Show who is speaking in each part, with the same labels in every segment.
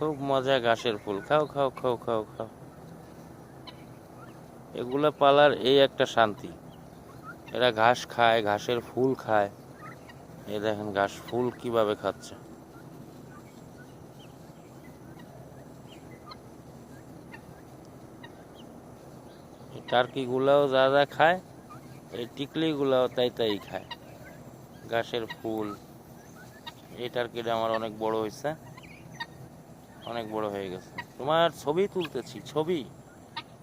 Speaker 1: খুব মজা ঘাসের ফুল। খাও খাও খাও খাও খাও। এগুলা পালার এই একটা শান্তি। এরা ঘাস খায়, ঘাসের ফুল খায়। এ দেখেন ঘাস ফুল কীভাবে খাচ্ছে। টার্কিগুলাও যা যা খায়, এই টিকলিগুলাও তাই তাই খায়। ঘাসের ফুল। এই টার্কিটা আমার অনেক বড় হয়েছে অনেক বড় হয়ে গেছে। তোমার ছবি তুলতেছি, ছবি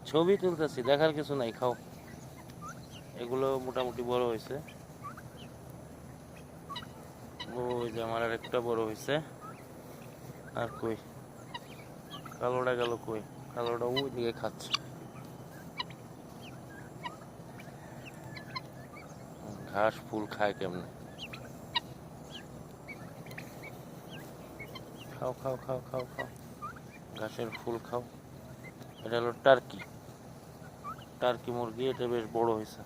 Speaker 1: ছবি তুলতেছি, দেখার কিছু নাই, খাও। এগুলো মোটামুটি বড় হয়েছে। ওই যে আমার আর একটা বড় হয়েছে। আর কই? কালোটা গেল কই? কালোটা ওই দিকে খাচ্ছে। ঘাস ফুল খায় কেমনে? খাও খাও খাও খাও খাও। ঘাসের ফুল খাও। এটা হলো টার্কি। টার্কি মুরগি, এটা বেশ বড় হয়েছে।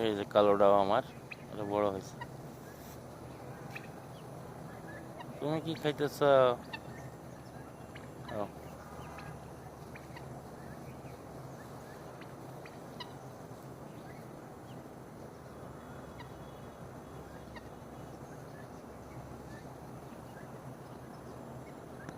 Speaker 1: এই যে কালোটাও আমার, এটা বড় হয়েছে। তুমি কি খাইতেছ?